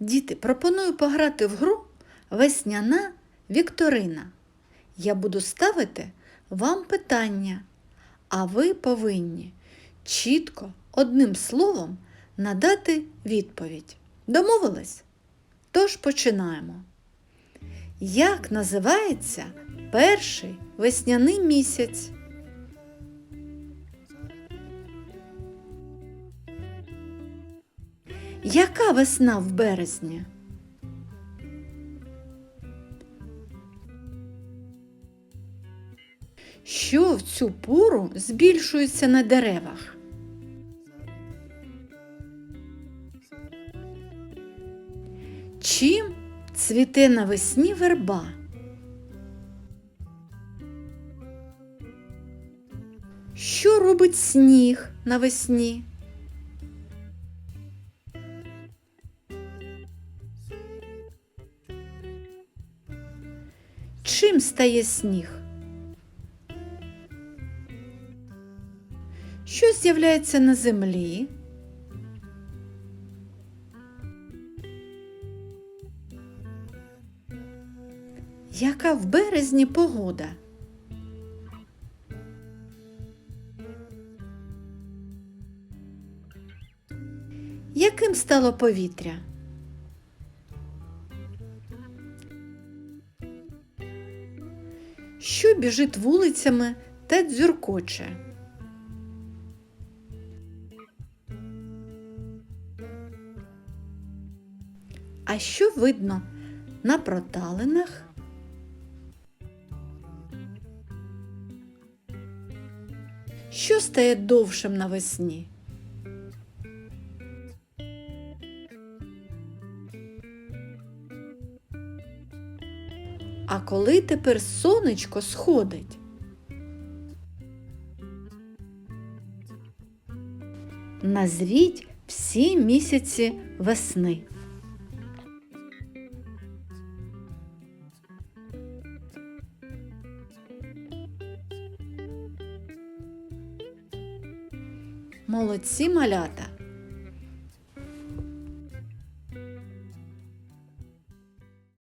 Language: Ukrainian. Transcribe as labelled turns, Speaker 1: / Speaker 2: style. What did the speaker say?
Speaker 1: Діти, пропоную пограти в гру Весняна Вікторина. Я буду ставити вам питання, а ви повинні чітко одним словом надати відповідь. Домовились? Тож починаємо. Як називається перший весняний місяць? Яка весна в березні? Що в цю пору збільшується на деревах? Чим цвіте навесні верба? Що робить сніг навесні? Чим стає сніг? Що з'являється на землі? Яка в березні погода? Яким стало повітря? Що біжить вулицями та дзюркоче? А що видно на проталинах? Що стає довшим навесні? А коли тепер сонечко сходить? Назвіть всі місяці весни. Молодці малята!